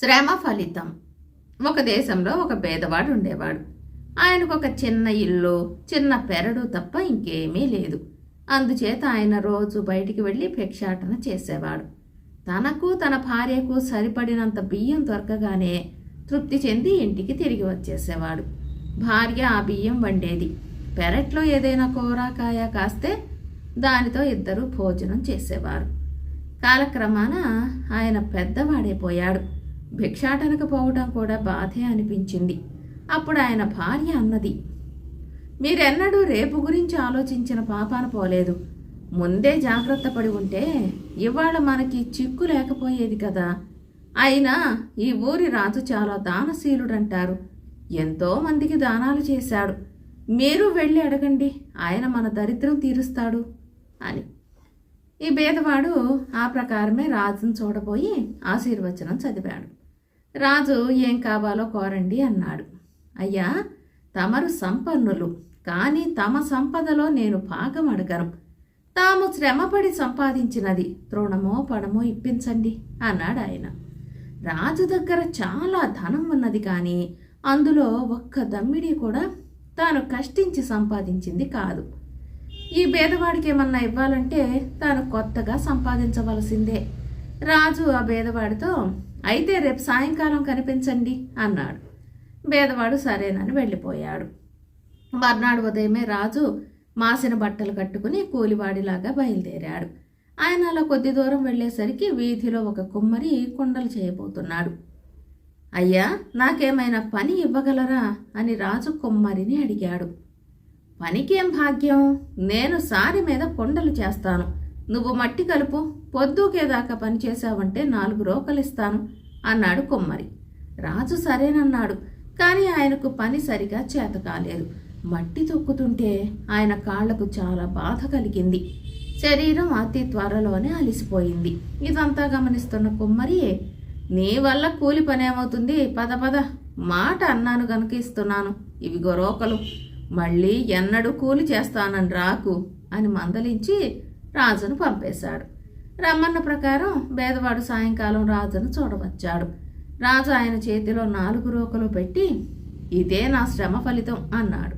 శ్రమ ఫలితం. ఒక దేశంలో ఒక పేదవాడు ఉండేవాడు. ఆయనకు ఒక చిన్న ఇల్లు చిన్న పెరడు తప్ప ఇంకేమీ లేదు. అందుచేత ఆయన రోజు బయటికి వెళ్ళి భిక్షాటన చేసేవాడు. తనకు తన భార్యకు సరిపడినంత బియ్యం దొరకగానే తృప్తి చెంది ఇంటికి తిరిగి వచ్చేసేవాడు. భార్య ఆ బియ్యం వండేది. పెరట్లో ఏదైనా కూరకాయ కాస్తే దానితో ఇద్దరు భోజనం చేసేవారు. కాలక్రమాన ఆయన పెద్దవాడైపోయాడు. భిక్షాటనకపోవటం కూడా బాధే అనిపించింది. అప్పుడు ఆయన భార్య అన్నది మీరెన్నడూ రేపు గురించి ఆలోచించిన పాపాన పోలేదు. ముందే జాగ్రత్త పడి ఉంటే ఇవాళ మనకి చిక్కు లేకపోయేది కదా. అయినా ఈ ఊరి రాజు చాలా దానశీలుడంటారు. ఎంతో మందికి దానాలు చేశాడు. మీరు వెళ్ళి అడగండి. ఆయన మన దరిద్రం తీరుస్తాడు అని. ఈ బేదవాడు ఆ ప్రకారమే రాజును చూడబోయి ఆశీర్వచనం చదివాడు. రాజు ఏం కావాలో కోరండి అన్నాడు. అయ్యా తమరు సంపన్నులు కానీ తమ సంపదలో నేను భాగం అడగను. తాము శ్రమపడి సంపాదించినది తృణమో పడమో ఇప్పించండి అన్నాడు ఆయన. రాజు దగ్గర చాలా ధనం ఉన్నది కానీ అందులో ఒక్క దమ్మిడి కూడా తాను కష్టించి సంపాదించింది కాదు. ఈ పేదవాడికి ఏమన్నా ఇవ్వాలంటే తాను కొత్తగా సంపాదించవలసిందే. రాజు ఆ పేదవాడితో అయితే రేపు సాయంకాలం కనిపించండి అన్నాడు. పేదవాడు సరేనని వెళ్ళిపోయాడు. మర్నాడు ఉదయమే రాజు మాసిన బట్టలు కట్టుకుని కూలివాడిలాగా బయలుదేరాడు. ఆయన అలా కొద్ది దూరం వెళ్ళేసరికి వీధిలో ఒక కుమ్మరి కుండలు చేయబోతున్నాడు. అయ్యా నాకేమైనా పని ఇవ్వగలరా? అని రాజు కుమ్మరిని అడిగాడు. పనికేం భాగ్యం? నేను సారి మీద కొండలు చేస్తాను. నువ్వు మట్టి కలుపు పొద్దుకేదాకా పనిచేశావంటే నాలుగు రోకలిస్తాను అన్నాడు కుమ్మరి. రాజు సరేనన్నాడు కానీ ఆయనకు పని సరిగా చేత కాలేదు. మట్టి తొక్కుతుంటే ఆయన కాళ్ళకు చాలా బాధ కలిగింది. శరీరం అతి త్వరలోనే అలిసిపోయింది. ఇదంతా గమనిస్తున్న కుమ్మరి నీ వల్ల కూలి పనేమవుతుంది? పద పద. మాట అన్నాను గనుక ఇస్తున్నాను. ఇవిగో రోకలు. మళ్ళీ ఎన్నడూ కూలి చేస్తానని రాకు అని మందలించి రాజును పంపేశాడు. రమ్మన్న ప్రకారం బేదవాడు సాయంకాలం రాజును చూడవచ్చాడు. రాజు ఆయన చేతిలో నాలుగు రూకలు పెట్టి ఇదే నా శ్రమ ఫలితం అన్నాడు.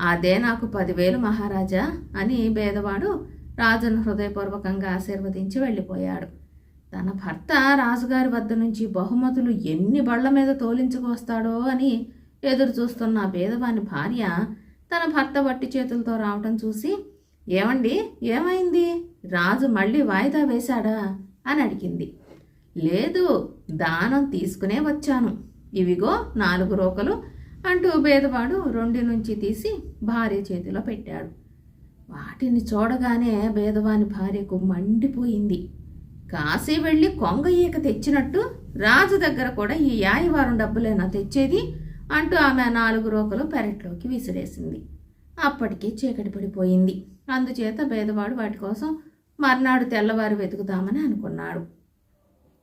అదే నాకు పదివేలు మహారాజా అని బేదవాడు రాజును హృదయపూర్వకంగా ఆశీర్వదించి వెళ్ళిపోయాడు. తన భర్త రాజుగారి వద్ద నుంచి బహుమతులు ఎన్ని బళ్ళ మీద తోలించుకొస్తాడో అని ఎదురు చూస్తున్న పేదవాని భార్య తన భర్త వట్టి చేతులతో రావటం చూసి ఏమండి ఏమైంది? రాజు మళ్ళీ వాయిదా వేశాడా? అని అడిగింది. లేదు దానం తీసుకునే వచ్చాను. ఇవిగో నాలుగు రోకలు అంటూ బేదవాడు రెండు నుంచి తీసి భార్య చేతిలో పెట్టాడు. వాటిని చూడగానే బేదవాని భార్యకు మండిపోయింది. కాశీ వెళ్ళి కొంగ ఈక తెచ్చినట్టు రాజు దగ్గర కూడా ఈ యాయవారం డబ్బులేనా తెచ్చేది అంటూ ఆమె నాలుగు రోకలు పెరట్లోకి విసిరేసింది. అప్పటికి చీకటి పడిపోయింది. అందుచేత బేదవాడు వాటి కోసం మర్నాడు తెల్లవారు వెతుకుదామని అనుకున్నాడు.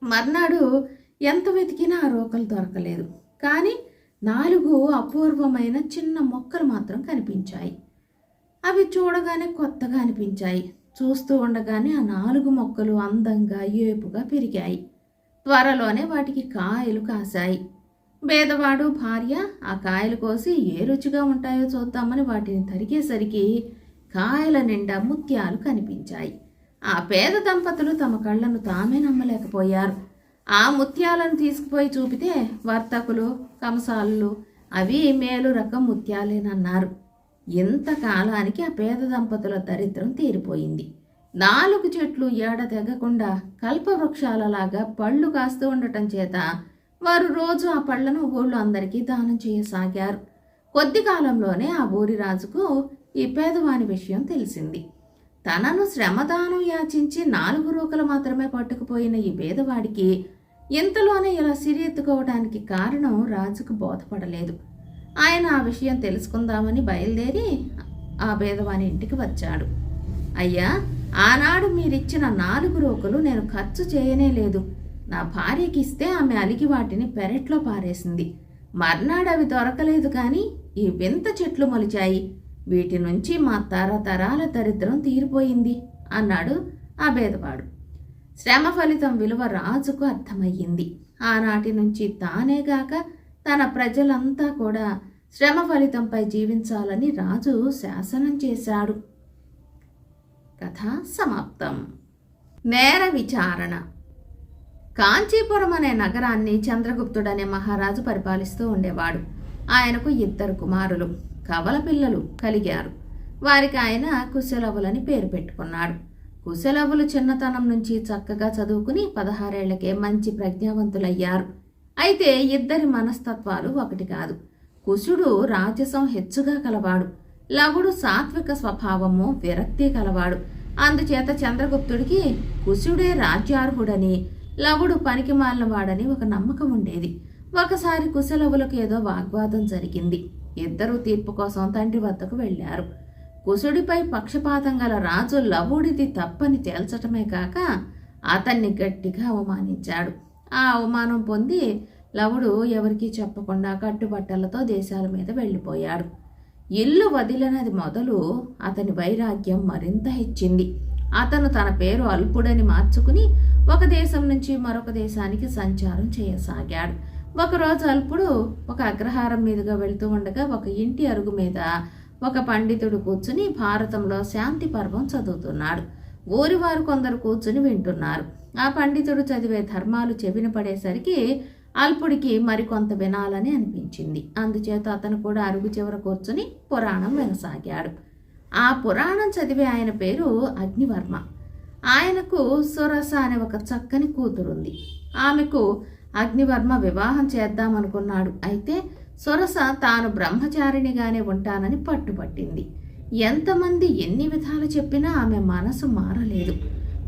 మర్నాడు ఎంత వెతికినా ఆ రోకలు దొరకలేదు. కానీ నాలుగు అపూర్వమైన చిన్న మొక్కలు మాత్రం కనిపించాయి. అవి చూడగానే కొత్తగా అనిపించాయి. చూస్తూ ఉండగానే ఆ నాలుగు మొక్కలు అందంగా ఏపుగా పెరిగాయి. త్వరలోనే వాటికి కాయలు కాశాయి. పేదవాడు భార్య ఆ కాయలు కోసి ఏ రుచిగా ఉంటాయో చూద్దామని వాటిని తరిగేసరికి కాయల నిండా ముత్యాలు కనిపించాయి. ఆ పేద దంపతులు తమ కళ్ళను తామే నమ్మలేకపోయారు. ఆ ముత్యాలను తీసుకుపోయి చూపితే వర్తకులు కంసాలు అవి మేలు రకం ముత్యాలేనన్నారు. ఇంతకాలానికి ఆ పేద దంపతుల దరిద్రం తీరిపోయింది. నాలుగు చెట్లు ఏడ తెగకుండా కల్పవృక్షాలలాగా పళ్ళు కాస్తూ ఉండటం చేత వారు రోజు ఆ పళ్ళను ఊళ్ళో అందరికీ దానం చేయసాగారు. కొద్ది కాలంలోనే ఆ ఊరి రాజుకు ఈ పేదవాని విషయం తెలిసింది. తనను శ్రమదానం యాచించి నాలుగు రూకలు మాత్రమే పట్టుకుపోయిన ఈ పేదవాడికి ఇంతలోనే ఇలా సిరియెత్తుకోవడానికి కారణం రాజుకు బోధపడలేదు. ఆయన ఆ విషయం తెలుసుకుందామని బయలుదేరి ఆ పేదవాని ఇంటికి వచ్చాడు. అయ్యా ఆనాడు మీరిచ్చిన నాలుగు రోకలు నేను ఖర్చు చేయనే లేదు. నా భార్యకిస్తే ఆమె అలిగి వాటిని పెరట్లో పారేసింది. మర్నాడు అవి దొరకలేదు కానీ ఈ వింత చెట్లు మొలిచాయి. వీటి నుంచి మా తరతరాల దరిద్రం తీరిపోయింది అన్నాడు ఆ బేదవాడు శ్రమ ఫలితం విలువ రాజుకు అర్థమయ్యింది. ఆనాటి నుంచి తానేగాక తన ప్రజలంతా కూడా శ్రమ ఫలితంపై జీవించాలని రాజు శాసనం చేశాడు. కథ సమాప్తం. నేర విచారణ. కాంచీపురం అనే నగరాన్ని చంద్రగుప్తుడనే మహారాజు పరిపాలిస్తూ ఉండేవాడు. ఆయనకు ఇద్దరు కుమారులు కవల పిల్లలు కలిగారు. వారికి ఆయన కుశలవులని పేరు పెట్టుకున్నాడు. కుశలవులు చిన్నతనం నుంచి చక్కగా చదువుకుని పదహారేళ్ళకే మంచి ప్రజ్ఞావంతులయ్యారు. అయితే ఇద్దరి మనస్తత్వాలు ఒకటి కాదు. కుశుడు రాజసం హెచ్చుగా కలవాడు. లవుడు సాత్విక స్వభావము విరక్తి కలవాడు. అందుచేత చంద్రగుప్తుడికి కుశుడే రాజ్యార్హుడని లవుడు పనికి వాడని ఒక నమ్మకం ఉండేది. ఒకసారి కుశలవులకు ఏదో వాగ్వాదం జరిగింది. ఇద్దరూ తీర్పు కోసం తండ్రి వద్దకు వెళ్ళారు కుశుడిపై పక్షపాతం గల రాజు లవుడిది తప్పని తేల్చటమే కాక అతన్ని గట్టిగా అవమానించాడు. ఆ అవమానం పొంది లవుడు ఎవరికీ చెప్పకుండా కట్టుబట్టలతో దేశాల మీద వెళ్ళిపోయాడు. ఇల్లు వదిలినది మొదలు అతని వైరాగ్యం మరింత హెచ్చింది. అతను తన పేరు అల్పుడని మార్చుకుని ఒక దేశం నుంచి మరొక దేశానికి సంచారం చేయసాగాడు. ఒకరోజు అల్పుడు ఒక అగ్రహారం మీదుగా వెళ్తూ ఉండగా ఒక ఇంటి అరుగు మీద ఒక పండితుడు కూర్చుని భారతంలో శాంతి పర్వం చదువుతున్నాడు. ఊరివారు కొందరు కూర్చుని వింటున్నారు. ఆ పండితుడు చదివే ధర్మాలు చెవిన పడేసరికి అల్పుడికి మరికొంత వినాలని అనిపించింది. అందుచేత అతను కూడా అరుగు చివర కూర్చుని పురాణం వినసాగాడు. ఆ పురాణం చదివే ఆయన పేరు అగ్నివర్మ. ఆయనకు సురస అనే ఒక చక్కని కూతురుంది. ఆమెకు అగ్నివర్మ వివాహం చేద్దామనుకున్నాడు. అయితే సురస తాను బ్రహ్మచారిణిగానే ఉంటానని పట్టుబట్టింది ఎంతమంది ఎన్ని విధాలు చెప్పినా ఆమె మనసు మారలేదు.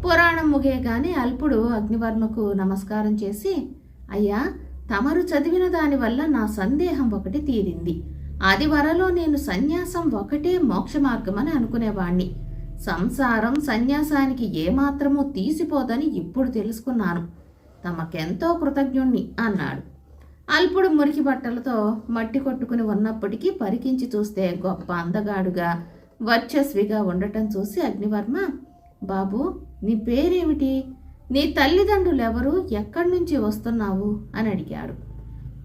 పురాణం ముగేగానే అల్పుడు అగ్నివర్మకు నమస్కారం చేసి అయ్యా తమరు చదివిన దానివల్ల నా సందేహం ఒకటి తీరింది. అది వరలో నేను సన్యాసం ఒకటే మోక్ష మార్గమని అనుకునేవాణ్ణి. సంసారం సన్యాసానికి ఏమాత్రమూ తీసిపోదని ఇప్పుడు తెలుసుకున్నాను. తమకెంతో కృతజ్ఞుణ్ణి అన్నాడు. అల్పుడు మురికి బట్టలతో మట్టి కొట్టుకుని ఉన్నప్పటికీ పరికించి చూస్తే గొప్ప అందగాడుగా వర్చస్విగా ఉండటం చూసి అగ్నివర్మ బాబు నీ పేరేమిటి? నీ తల్లిదండ్రులు ఎవరు ఎక్కడి నుంచి వస్తున్నావు? అని అడిగాడు.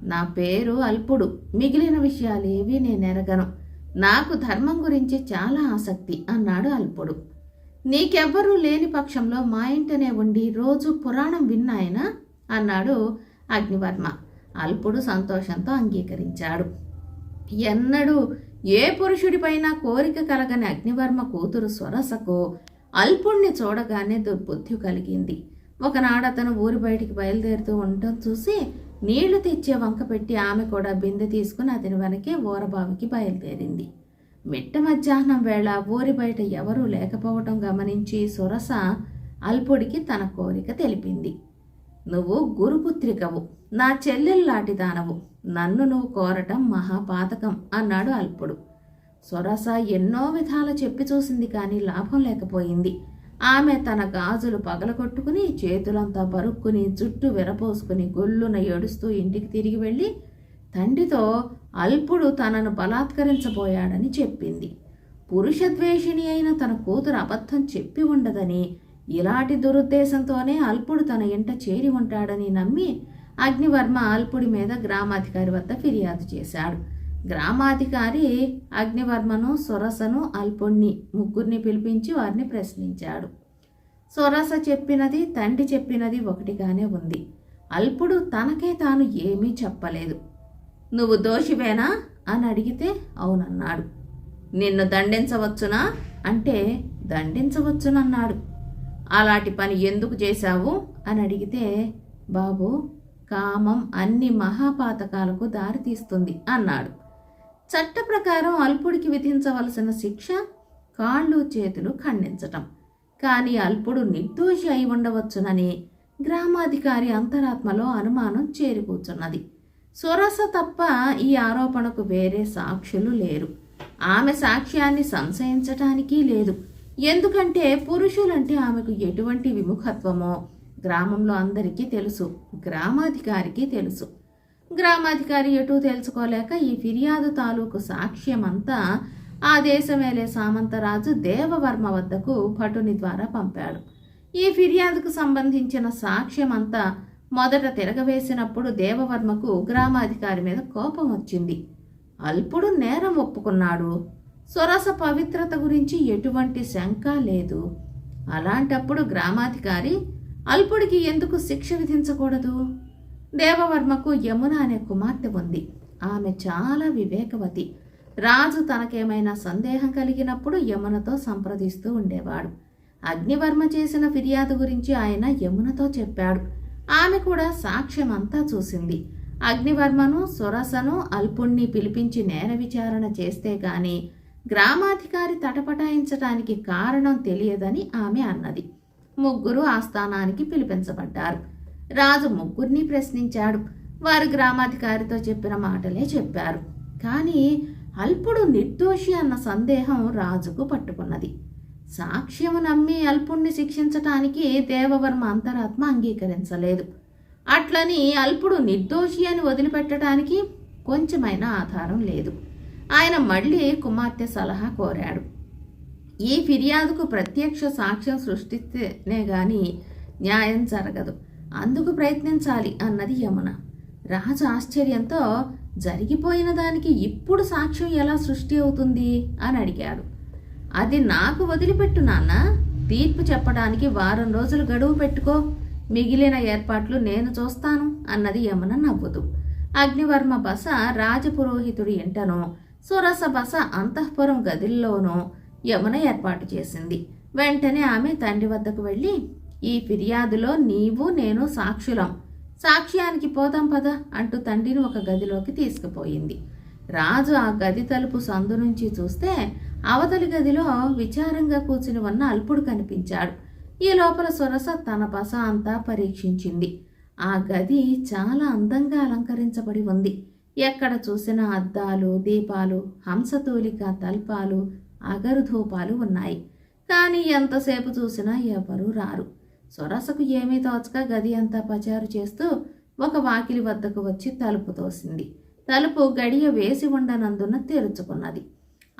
నా పేరు అల్పుడు. మిగిలిన విషయాలేవి ఎరగను నాకు ధర్మం గురించి చాలా ఆసక్తి అన్నాడు అల్పుడు. నీకెవ్వరూ లేని పక్షంలో మా ఇంటనే ఉండి రోజు పురాణం విన్నాయనా? అన్నాడు అగ్నివర్మ. అల్పుడు సంతోషంతో అంగీకరించాడు. ఎన్నడూ ఏ పురుషుడిపైన కోరిక కలగని అగ్నివర్మ కూతురు స్వరసకు అల్పుణ్ణి చూడగానే దుర్బుద్ధి కలిగింది. ఒకనాడు అతను ఊరి బయటికి బయలుదేరుతూ ఉండటం చూసి నీళ్ళు తెచ్చే వంక పెట్టి ఆమె కూడా బిందె తీసుకుని అతని వెనకే ఊరబావికి బయలుదేరింది. మిట్ట మధ్యాహ్నం వేళ ఊరి బయట ఎవరూ లేకపోవటం గమనించి సురస అల్పుడికి తన కోరిక తెలిపింది. నువ్వు గురుపుత్రికవు నా చెల్లెల్లాంటి దానవు నన్ను నువ్వు కోరటం మహాపాతకం అన్నాడు అల్పుడు. సొరస ఎన్నో విధాల చెప్పి చూసింది కానీ లాభం లేకపోయింది. ఆమె తన గాజులు పగలగొట్టుకుని చేతులంతా బరుక్కుని జుట్టు విరపోసుకుని గొల్లున ఏడుస్తూ ఇంటికి తిరిగి వెళ్ళి తండ్రితో అల్పుడు తనను బలాత్కరించబోయాడని చెప్పింది. పురుషద్వేషిణి అయిన తన కూతురు అబద్ధం చెప్పి ఉండదని ఇలాంటి దురుద్దేశంతోనే అల్పుడు తన ఇంట చేరి ఉంటాడని నమ్మి అగ్నివర్మ అల్పుడి మీద గ్రామాధికారి వద్ద ఫిర్యాదు చేశాడు. గ్రామాధికారి అగ్నివర్మను సొరసను అల్పుణ్ణి ముగ్గురిని పిలిపించి వారిని ప్రశ్నించాడు. సొరస చెప్పినది తండ్రి చెప్పినది ఒకటిగానే ఉంది. అల్పుడు తనకే తాను ఏమీ చెప్పలేదు. నువ్వు దోషివేనా? అని అడిగితే అవునన్నాడు. నిన్ను దండించవచ్చునా? అంటే దండించవచ్చునన్నాడు. అలాంటి పని ఎందుకు చేశావు? అని అడిగితే బాబు కామం అన్ని మహాపాతకాలకు దారితీస్తుంది అన్నాడు. చట్ట ప్రకారం అల్పుడికి విధించవలసిన శిక్ష కాళ్ళు చేతులు ఖండించటం. కానీ అల్పుడు నిర్దోషి అయి ఉండవచ్చునని గ్రామాధికారి అంతరాత్మలో అనుమానం చేరికూచున్నది సురస తప్ప ఈ ఆరోపణకు వేరే సాక్షులు లేరు. ఆమె సాక్ష్యాన్ని సంశయించటానికి లేదు. ఎందుకంటే పురుషులంటే ఆమెకు ఎటువంటి విముఖత్వమో గ్రామంలో అందరికీ తెలుసు గ్రామాధికారికి తెలుసు. గ్రామాధికారి ఎటూ తెలుసుకోలేక ఈ ఫిర్యాదు తాలూకు సాక్ష్యమంతా ఆ దేశమేలే సామంతరాజు దేవవర్మ వద్దకు భటుని ద్వారా పంపాడు. ఈ ఫిర్యాదుకు సంబంధించిన సాక్ష్యమంతా మొదట తిరగవేసినప్పుడు దేవవర్మకు గ్రామాధికారి మీద కోపం వచ్చింది. అల్పుడు నేరం ఒప్పుకున్నాడు. సొరస పవిత్రత గురించి ఎటువంటి శంక లేదు. అలాంటప్పుడు గ్రామాధికారి అల్పుడికి ఎందుకు శిక్ష విధించకూడదు? దేవవర్మకు యమున అనే కుమార్తె ఉంది. ఆమె చాలా వివేకవతి. రాజు తనకేమైనా సందేహం కలిగినప్పుడు యమునతో సంప్రదిస్తూ ఉండేవాడు. అగ్నివర్మ చేసిన ఫిర్యాదు గురించి ఆయన యమునతో చెప్పాడు. ఆమె కూడా సాక్ష్యం అంతా చూసింది. అగ్నివర్మను సురసను అల్పుణ్ణి పిలిపించి నేర విచారణ చేస్తే గాని గ్రామాధికారి తటపటాయించటానికి కారణం తెలియదని ఆమె అన్నది. ముగ్గురు ఆస్థానానికి పిలిపించబడ్డారు. రాజు ముగ్గురిని ప్రశ్నించాడు. వారు గ్రామాధికారితో చెప్పిన మాటలే చెప్పారు. కానీ అల్పుడు నిర్దోషి అన్న సందేహం రాజుకు పట్టుకున్నది. సాక్ష్యము నమ్మి అల్పుణ్ణి శిక్షించటానికి దేవవర్మ అంతరాత్మ అంగీకరించలేదు. అట్లని అల్పుడు నిర్దోషి అని వదిలిపెట్టడానికి కొంచెమైనా ఆధారం లేదు. ఆయన మళ్ళీ కుమార్తె సలహా కోరాడు. ఈ ఫిర్యాదుకు ప్రత్యక్ష సాక్ష్యం సృష్టిస్తేనే గాని న్యాయం జరగదు. అందుకు ప్రయత్నించాలి అన్నది యమున. రాజు ఆశ్చర్యంతో జరిగిపోయిన దానికి ఇప్పుడు సాక్ష్యం ఎలా సృష్టి అవుతుంది అని అడిగాడు. అది నాకు వదిలిపెట్టు నాన్న. తీర్పు చెప్పడానికి వారం రోజులు గడువు పెట్టుకో. మిగిలిన ఏర్పాట్లు నేను చూస్తాను అన్నది యమున నవ్వుతూ. అగ్నివర్మ బస రాజపురోహితుడి ఇంటనో సురస బస అంతఃపురం గదిల్లోనో యమున ఏర్పాటు చేసింది. వెంటనే ఆమె తండ్రి వద్దకు వెళ్ళి ఈ ఫిర్యాదులో నీవు నేను సాక్షులం. సాక్ష్యానికి పోదాం పద అంటూ తండ్రిని ఒక గదిలోకి తీసుకుపోయింది. రాజు ఆ గది తలుపు సందు నుంచి చూస్తే అవతలి గదిలో విచారంగా కూర్చుని ఉన్న అల్పుడు కనిపించాడు. ఈ లోపల సొరస తన పస అంతా పరీక్షించింది. ఆ గది చాలా అందంగా అలంకరించబడి ఉంది. ఎక్కడ చూసినా అద్దాలు దీపాలు హంసతూలిక తల్పాలు అగరుధూపాలు ఉన్నాయి. కానీ ఎంతసేపు చూసినా ఎవరూ రారు. సొరసకు ఏమీ తోచక గది అంతా పచారు చేస్తూ ఒక వాకిలి వద్దకు వచ్చి తలుపు తోసింది. తలుపు గడియ వేసి ఉండనందున తెరుచుకున్నది.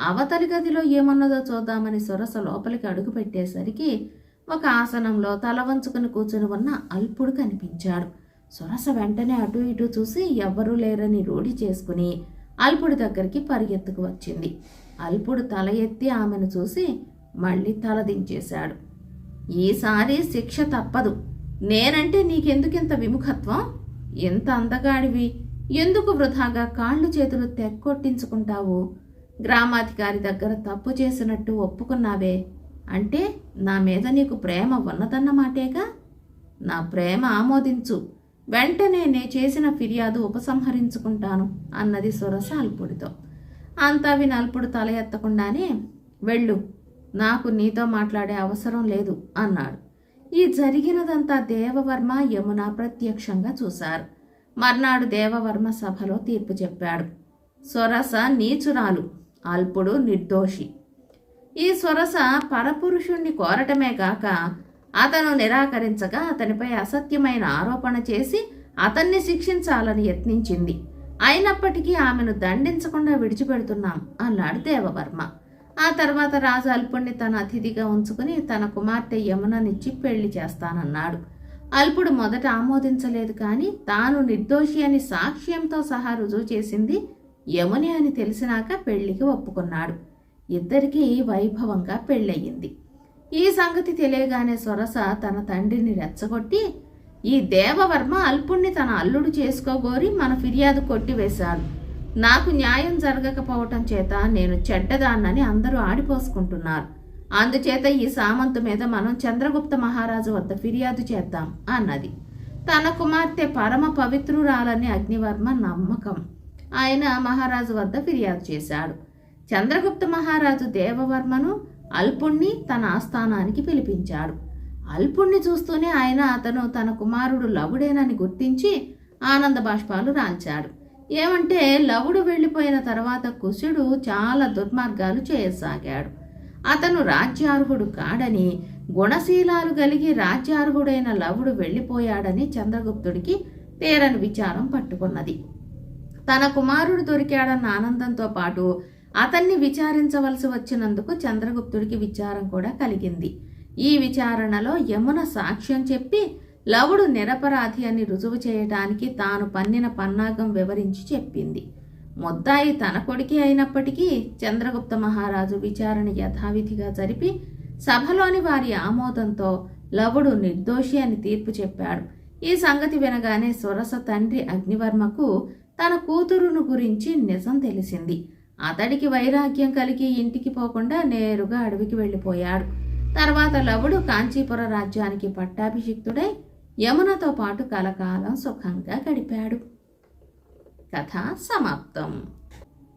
అవతలి గదిలో ఏమన్నదో చూద్దామని సొరస లోపలికి అడుగు పెట్టేసరికి ఒక ఆసనంలో తల వంచుకుని కూర్చుని ఉన్న అల్పుడు కనిపించాడు. సొరస వెంటనే అటు ఇటు చూసి ఎవ్వరూ లేరని రూఢి చేసుకుని అల్పుడి దగ్గరికి పరిగెత్తుకు వచ్చింది. అల్పుడు తల ఎత్తి ఆమెను చూసి మళ్ళీ తల దించేశాడు. ఈసారి శిక్ష తప్పదు. నేనంటే నీకెందుకింత విముఖత్వం? ఎంత అందగాడివి? ఎందుకు వృధాగా కాళ్ళు చేతులు తెక్కొట్టించుకుంటావు? గ్రామాధికారి దగ్గర తప్పు చేసినట్టు ఒప్పుకున్నావే. అంటే నా మీద నీకు ప్రేమ ఉన్నదన్నమాటేగా నా ప్రేమ ఆమోదించు. వెంటనే నే చేసిన ఫిర్యాదు ఉపసంహరించుకుంటాను అన్నది సొరస అల్పుడితో అంతా విని అల్పుడు తల ఎత్తకుండానే వెళ్ళు. నాకు నీతో మాట్లాడే అవసరం లేదు అన్నాడు. ఈ జరిగినదంతా దేవవర్మ యమున ప్రత్యక్షంగా చూశారు. మర్నాడు దేవవర్మ సభలో తీర్పు చెప్పాడు. సొరస నీచురాలు అల్పుడు నిర్దోషి. ఈ సొరస పరపురుషుణ్ణి కోరటమే కాక అతను నిరాకరించగా అతనిపై అసత్యమైన ఆరోపణ చేసి అతన్ని శిక్షించాలని యత్నించింది. అయినప్పటికీ ఆమెను దండించకుండా విడిచిపెడుతున్నాం అన్నాడు దేవవర్మ. ఆ తర్వాత రాజు అల్పుణ్ణి తన అతిథిగా ఉంచుకుని తన కుమార్తె యముననిచ్చి పెళ్ళి చేస్తానన్నాడు. అల్పుడు మొదట ఆమోదించలేదు కానీ తాను నిర్దోషి అని సాక్ష్యంతో సహా రుజువు చేసింది యముని అని తెలిసినాక పెళ్ళికి ఒప్పుకున్నాడు. ఇద్దరికీ వైభవంగా పెళ్ళయింది. ఈ సంగతి తెలియగానే సొరస తన తండ్రిని రెచ్చగొట్టి ఈ దేవవర్మ అల్పుణ్ణి తన అల్లుడు చేసుకోగోరి మన ఫిర్యాదు కొట్టివేశాడు నాకు న్యాయం జరగకపోవటం చేత నేను చెడ్డదాన్నని అందరూ ఆడిపోసుకుంటున్నారు. అందుచేత ఈ సామంతు మీద మనం చంద్రగుప్త మహారాజు వద్ద ఫిర్యాదు చేద్దాం అన్నది. తన కుమార్తె పరమ పవిత్రురాలని అగ్నివర్మ నమ్మకం. ఆయన మహారాజు వద్ద ఫిర్యాదు చేశాడు. చంద్రగుప్త మహారాజు దేవవర్మను అల్పుణ్ణి తన ఆస్థానానికి పిలిపించాడు. అల్పుణ్ణి చూస్తూనే ఆయన అతను తన కుమారుడు లవుడేనని గుర్తించి ఆనంద బాష్పాలు రాల్చాడు. ఏమంటే లవుడు వెళ్ళిపోయిన తర్వాత కుశుడు చాలా దుర్మార్గాలు చేయసాగాడు. అతను రాజ్యార్హుడు కాడని గుణశీలాలు కలిగి రాజ్యార్హుడైన లవుడు వెళ్ళిపోయాడని చంద్రగుప్తుడికి తీరని విచారం పట్టుకున్నది. తన కుమారుడు దొరికాడన్న ఆనందంతో పాటు అతన్ని విచారించవలసి వచ్చినందుకు చంద్రగుప్తుడికి విచారం కూడా కలిగింది. ఈ విచారణలో యమున సాక్ష్యం చెప్పి లవుడు నిరపరాధి అని రుజువు చేయటానికి తాను పన్నిన పన్నాగం వివరించి చెప్పింది. ముద్దాయి తన కొడుకే అయినప్పటికీ చంద్రగుప్త మహారాజు విచారణ యథావిధిగా జరిపి సభలోని వారి ఆమోదంతో లవుడు నిర్దోషి అని తీర్పు చెప్పాడు. ఈ సంగతి వినగానే సురస తండ్రి అగ్నివర్మకు తన కూతురును గురించి నిజం తెలిసింది. అతడికి వైరాగ్యం కలిగి ఇంటికి పోకుండా నేరుగా అడవికి వెళ్ళిపోయాడు. తర్వాత లవుడు కాంచీపుర రాజ్యానికి పట్టాభిషిక్తుడై యమునతో పాటు కలకాలం సుఖంగా గడిపాడు. కథ సమాప్తం.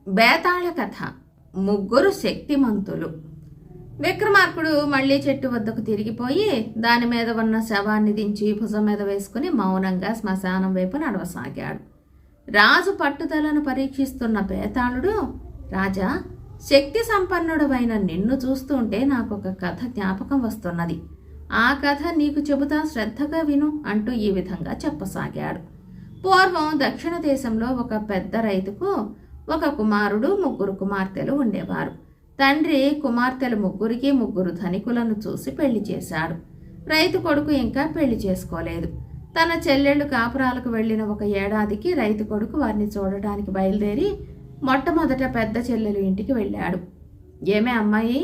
బేతాళ కథ. ముగ్గురు శక్తిమంతులు. విక్రమార్కుడు మళ్ళీ చెట్టు వద్దకు తిరిగిపోయి దాని మీద ఉన్న శవాన్ని దించి భుజం మీద వేసుకుని మౌనంగా శ్మశానం వైపు నడవసాగాడు. రాజు పట్టుదలను పరీక్షిస్తున్న బేతాళుడు రాజా శక్తి సంపన్నుడవైన నిన్ను చూస్తుంటే నాకు ఒక కథ జ్ఞాపకం వస్తున్నది. ఆ కథ నీకు చెబుతా శ్రద్ధగా విను అంటూ ఈ విధంగా చెప్పసాగాడు. పూర్వం దక్షిణ దేశంలో ఒక పెద్ద రైతుకు ఒక కుమారుడు ముగ్గురు కుమార్తెలు ఉండేవారు. తండ్రి కుమార్తెలు ముగ్గురికి ముగ్గురు ధనికులను చూసి పెళ్ళి చేశాడు. రైతు కొడుకు ఇంకా పెళ్ళి చేసుకోలేదు. తన చెల్లెళ్ళు కాపురాలకు వెళ్ళిన ఒక ఏడాదికి రైతు కొడుకు వారిని చూడటానికి బయలుదేరి మొట్టమొదట పెద్ద చెల్లెలు ఇంటికి వెళ్ళాడు. ఏమే అమ్మాయి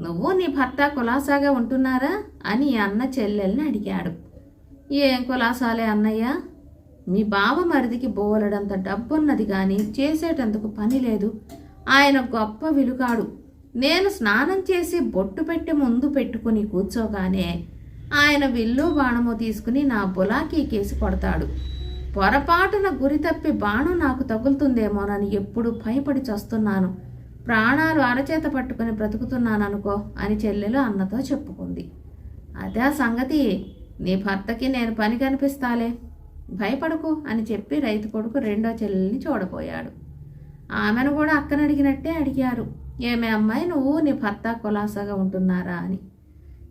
నువ్వు నీ భర్త కులాసాగా ఉంటున్నారా? అని అన్న చెల్లెల్ని అడిగాడు. ఏం కులాసాలే అన్నయ్య? మీ బావ మరిదికి బోలెడంత డబ్బున్నది కానీ చేసేటందుకు పని లేదు. ఆయన గొప్ప విలుకాడు నేను స్నానం చేసి బొట్టు పెట్టి ముందు పెట్టుకుని కూర్చోగానే ఆయన విల్లు బాణము తీసుకుని నా బులాకీ కేసి కొడతాడు. పొరపాటున గురి తప్పి బాణం నాకు తగులుతుందేమోనని ఎప్పుడు భయపడి చస్తున్నాను. ప్రాణాలు అరచేత పట్టుకుని బ్రతుకుతున్నాను అనుకో అని చెల్లెలు అన్నతో చెప్పుకుంది. అదే సంగతి. నీ భర్తకి నేను పని కనిపిస్తాలే. భయపడకు అని చెప్పి రైతు కొడుకు రెండో చెల్లెల్ని చూడబోయాడు. ఆమెను కూడా అక్కని అడిగినట్టే అడిగారు. ఏమే అమ్మాయి నువ్వు నీ భర్త కులాసాగా ఉంటున్నారా అని.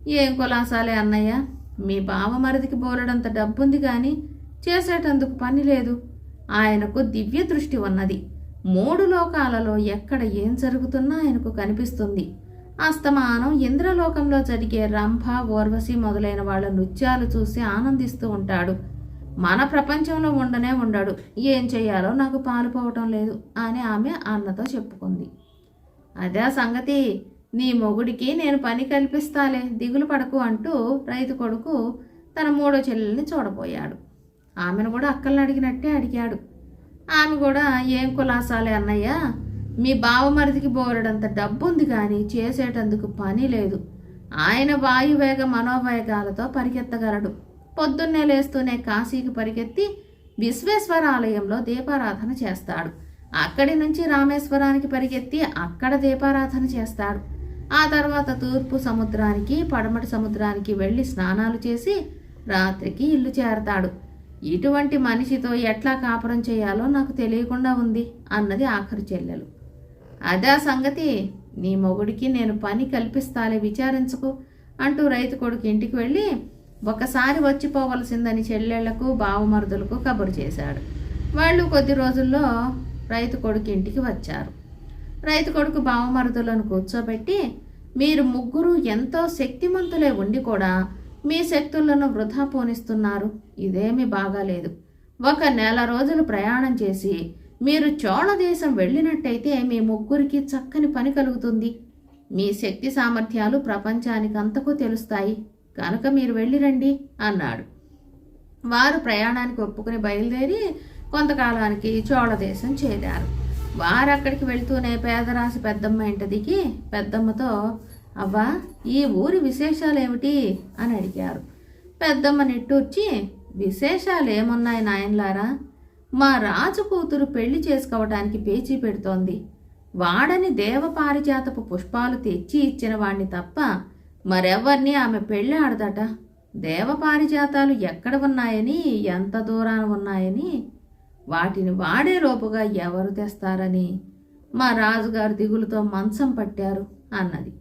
ఏం కులాసాలే అన్నయ్య? మీ బావ మరిదికి బోలెడంత డబ్బుంది కానీ చేసేటందుకు పని లేదు. ఆయనకు దివ్య దృష్టి ఉన్నది. మూడు లోకాలలో ఎక్కడ ఏం జరుగుతున్నా ఆయనకు కనిపిస్తుంది. అస్తమానం ఇంద్రలోకంలో జరిగే రంభ ఓర్వశి మొదలైన వాళ్ళ నృత్యాలు చూసి ఆనందిస్తూ ఉంటాడు. మన ప్రపంచంలో ఉండనే ఉండడు. ఏం చేయాలో నాకు పాలుపోవటం లేదు అని ఆమె అన్నతో చెప్పుకుంది. అదే సంగతి. నీ మొగుడికి నేను పని కల్పిస్తాలే దిగులు పడకు అంటూ రైతు కొడుకు తన మూడో చెల్లెల్ని చూడబోయాడు. ఆమెను కూడా అక్కల్ని అడిగినట్టే అడిగాడు. ఆమె కూడా ఏం కులాసాలే అన్నయ్య? మీ బావమరిదికి బోరడంత డబ్బు ఉంది కానీ చేసేటందుకు పని లేదు. ఆయన వాయువేగ మనోవేగాలతో పరిగెత్తగలడు. పొద్దున్నే లేస్తూనే కాశీకి పరిగెత్తి విశ్వేశ్వర ఆలయంలో దీపారాధన చేస్తాడు. అక్కడి నుంచి రామేశ్వరానికి పరిగెత్తి అక్కడ దీపారాధన చేస్తాడు. ఆ తర్వాత తూర్పు సముద్రానికి పడమటి సముద్రానికి వెళ్ళి స్నానాలు చేసి రాత్రికి ఇల్లు చేరతాడు. ఇటువంటి మనిషితో ఎట్లా కాపురం చేయాలో నాకు తెలియకుండా ఉంది అన్నది ఆఖరి చెల్లెలు. అదే సంగతి నీ మొగుడికి నేను పని కల్పిస్తాలే విచారించుకు అంటూ రైతు కొడుకు ఇంటికి వెళ్ళి ఒకసారి వచ్చిపోవలసిందని చెల్లెళ్ళకు బావమరుదులకు కబురు చేశాడు. వాళ్ళు కొద్ది రోజుల్లో రైతు కొడుకు ఇంటికి వచ్చారు. రైతు కొడుకు బావమరుదులను కూర్చోబెట్టి మీరు ముగ్గురు ఎంతో శక్తిమంతులే ఉండి కూడా మీ శక్తులను వృధా పోనిస్తున్నారు. ఇదేమీ బాగాలేదు. ఒక నెల రోజులు ప్రయాణం చేసి మీరు చోళ దేశం వెళ్ళినట్టయితే మీ ముగ్గురికి చక్కని పని కలుగుతుంది. మీ శక్తి సామర్థ్యాలు ప్రపంచానికి అంతకు తెలుస్తాయి. కనుక మీరు వెళ్ళిరండి అన్నాడు. వారు ప్రయాణానికి ఒప్పుకుని బయలుదేరి కొంతకాలానికి చోళ దేశం చేరారు. వారు అక్కడికి వెళ్తూనే పేదరాశి పెద్దమ్మ ఇంట దిగి పెద్దమ్మతో అవ్వా ఈ ఊరి విశేషాలు ఏమిటి అని అడిగారు. పెద్దమ్మ నిట్టూర్చి విశేషాలు ఏమున్నాయి నాయనలారా? మా రాజు కూతురు పెళ్ళి చేసుకోవటానికి పేచీ పెడుతోంది. వాడని దేవపారిజాతపు పుష్పాలు తెచ్చి ఇచ్చిన వాణ్ణి తప్ప మరెవ్వరిని ఆమె పెళ్ళి ఆడదట? దేవపారిజాతాలు ఎక్కడ ఉన్నాయని ఎంత దూరాన ఉన్నాయని? వాటిని వాడే లోపుగా ఎవరు తెస్తారని? మా రాజుగారు దిగులుతో మంచం పట్టారు అన్నది.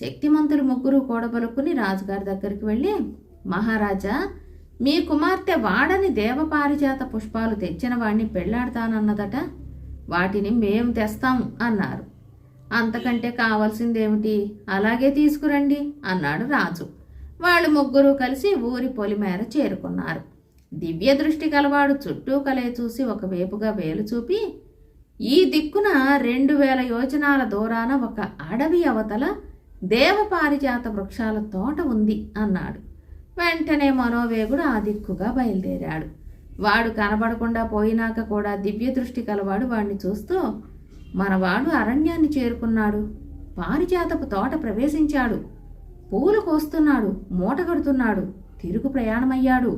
శక్తిమంతులు ముగ్గురు కూడబలుకుని రాజుగారి దగ్గరికి వెళ్ళి మహారాజా మీ కుమార్తె వాడని దేవపారిజాత పుష్పాలు తెచ్చిన వాడిని పెళ్ళాడతానన్నదట. వాటిని మేము తెస్తాం అన్నారు. అంతకంటే కావాల్సిందేమిటి? అలాగే తీసుకురండి అన్నాడు రాజు. వాళ్ళు ముగ్గురు కలిసి ఊరి పొలిమేర చేరుకున్నారు. దివ్య దృష్టి గలవాడు చుట్టూ కలయ చూసి ఒకవైపుగా వేలు చూపి ఈ దిక్కున రెండు వేల యోజనాల దూరాన ఒక అడవి అవతల దేవపారిజాత వృక్షాల తోట ఉంది అన్నాడు. వెంటనే మనోవేగుడు ఆ దిక్కుగా బయలుదేరాడు. వాడు కనబడకుండా పోయినాక కూడా దివ్య దృష్టి కలవాడు వాడిని చూస్తూ మనవాడు అరణ్యాన్ని చేరుకున్నాడు. పారిజాతపు తోట ప్రవేశించాడు. పూలు కోస్తున్నాడు మూట కడుతున్నాడు తిరుగు ప్రయాణమయ్యాడు.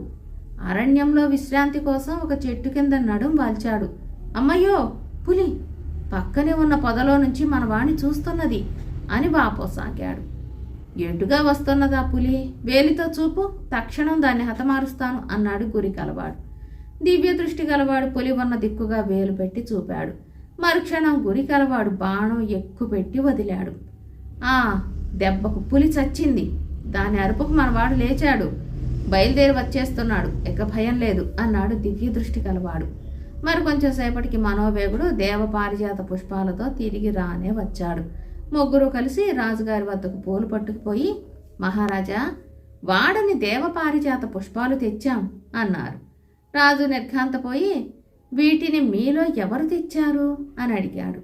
అరణ్యంలో విశ్రాంతి కోసం ఒక చెట్టు కింద నడుం వాల్చాడు. అమ్మయ్యో పులి! పక్కనే ఉన్న పొదలో నుంచి మన వాణ్ణి చూస్తున్నది. అని వాపోసాగాడు. ఎటుగా వస్తున్నదా పులి? వేలితో చూపు తక్షణం దాన్ని హతమారుస్తాను అన్నాడు గురి కలవాడు. దివ్య దృష్టి గలవాడు పులి ఉన్న దిక్కుగా వేలు పెట్టి చూపాడు. మరుక్షణం గురి కలవాడు బాణం ఎక్కుపెట్టి వదిలాడు. ఆ దెబ్బకు పులి చచ్చింది. దాని అరుపుకు మనవాడు లేచాడు. బయలుదేరి వచ్చేస్తున్నాడు. ఇక భయం లేదు అన్నాడు దివ్య దృష్టి కలవాడు. మరి కొంచెం సేపటికి మనోవేగుడు దేవపారిజాత పుష్పాలతో తిరిగి రానే వచ్చాడు. ముగ్గురు కలిసి రాజుగారి వద్దకు పూలు పట్టుకుపోయి మహారాజా వాడని దేవపారిజాత పుష్పాలు తెచ్చాం అన్నారు. రాజు నిర్ఘాంతపోయి వీటిని మీలో ఎవరు తెచ్చారు? అని అడిగాడు.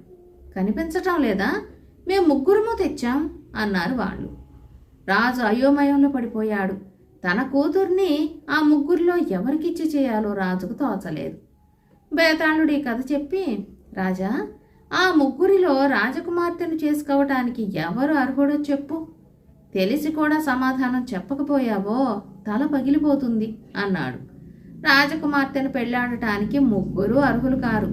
కనిపించటం లేదా? మేము ముగ్గురము తెచ్చాం అన్నారు వాళ్ళు. రాజు అయోమయంలో పడిపోయాడు. తన కూతుర్ని ఆ ముగ్గురిలో ఎవరికిచ్చి చేయాలో రాజుకు తోచలేదు. బేతాళుడు ఈ కథ చెప్పి రాజా ఆ ముగ్గురిలో రాజకుమార్తెను చేసుకోవటానికి ఎవరు అర్హుడో చెప్పు. తెలిసి కూడా సమాధానం చెప్పకపోయావో తల పగిలిపోతుంది అన్నాడు. రాజకుమార్తెను పెళ్ళాడటానికి ముగ్గురు అర్హులు కారు.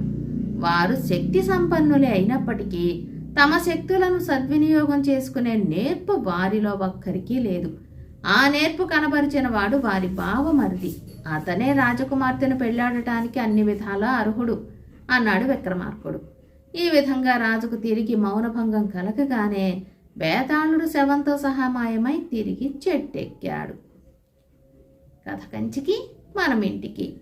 వారు శక్తి సంపన్నులే అయినప్పటికీ తమ శక్తులను సద్వినియోగం చేసుకునే నేర్పు వారిలో ఒక్కరికీ లేదు. ఆ నేర్పు కనబరిచిన వాడు వారి భావమరిది అతనే రాజకుమార్తెను పెళ్ళాడటానికి అన్ని విధాలా అర్హుడు అన్నాడు విక్రమార్కుడు. ఈ విధంగా రాజుకు తిరిగి మౌనభంగం కలగగానే బేతాళుడు శవంతో సహా మాయమై తిరిగి చెట్టెక్కాడు. కథ కంచికి మనమింటికి ఇంటికి.